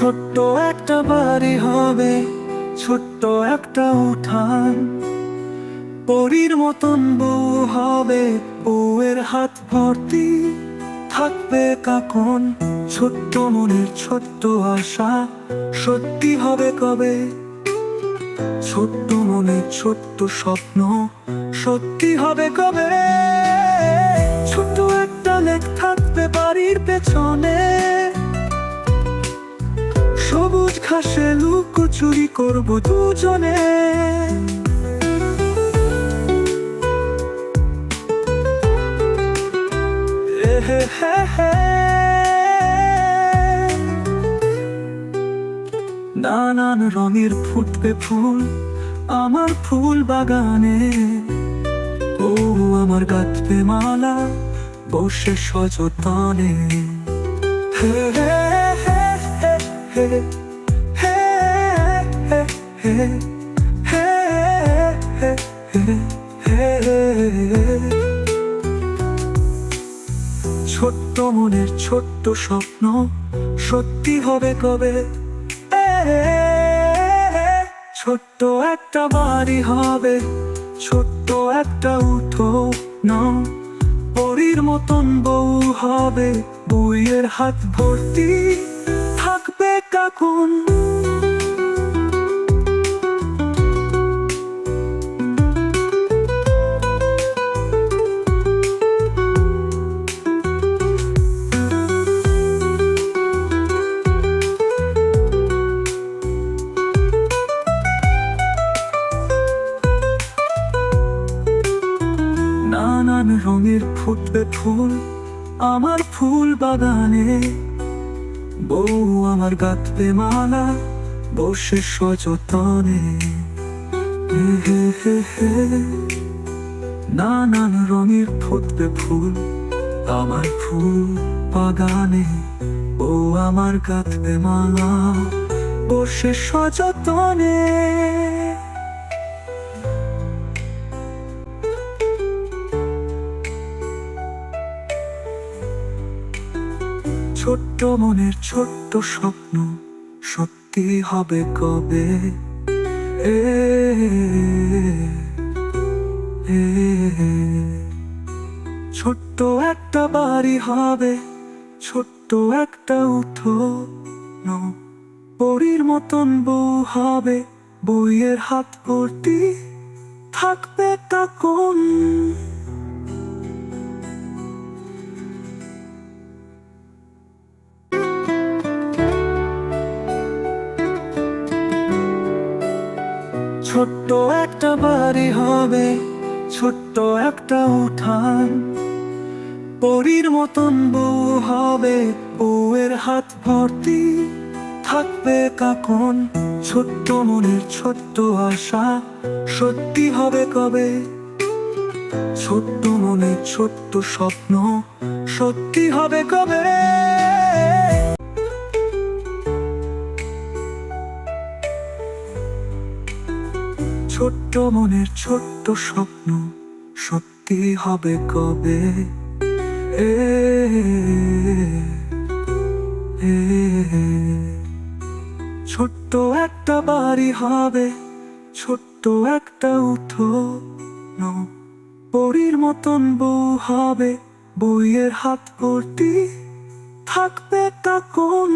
ছোট্ট একটা বাড়ি হবে, ছোট্ট একটা উঠান। পরির মতন বউ হবে, বউয়ের হাত ভর্তি। থাকবে কাকন, ছোট্ট মনের ছোট্ট আশা। সত্যি হবে কবে? ছোট্ট মনে ছোট্ট স্বপ্ন, সত্যি হবে কবে? ছোট্ট একটা লেখ থাকবে বাড়ির পেছনে। ঘাসে লুকোচুরি করব দুজনে। নানান রঙের ফুটবে ফুল আমার ফুল বাগানে। ও আমার গাঁথবে মালা বসে সচেতনে হে হে হে হে। ছোট্ট মনের ছোট্ট স্বপ্ন সত্যি হবে কবে? ছোট্ট একটা বাড়ি হবে, ছোট্ট একটা উঠো না, পরীর মতন বউ হবে, বইয়ের হাত ভর্তি থাকবে কাকুন নানান রঙের ফুটবে ফুল আমার ফুল বাগানে। বউ আমার গাঁথবে মালা বসে সযতনে। নানান রঙের ফুটবে ফুল আমার ফুল বাগানে। বউ আমার গাঁথবে মালা বসে সযতনে। ছোট্ট মনের ছোট্ট স্বপ্ন সত্যি হবে কবে? এ, ছোট্ট একটা বাড়ি হবে ছোট্ট একটা উঠো পরীর মতন বউ হবে বইয়ের হাত ভর্তি থাকবে তখন। ছোট্ট একটা বাড়ি হবে, ছোট্ট একটা উঠান। পরীর মতন বউ হবে, বউয়ের হাত ভর্তি। থাকবে কাকন, ছোট্ট মনের ছোট্ট আশা। সত্যি হবে কবে? ছোট্ট মনে ছোট্ট স্বপ্ন সত্যি হবে কবে? ছোট্ট মনের ছোট্ট স্বপ্ন সত্যি হবে কবে? এ, ছোট্ট একটা বাড়ি হবে ছোট্ট একটা উঠো পরীর মতন বউ হবে বইয়ের হাত ভর্তি থাকবে তখন।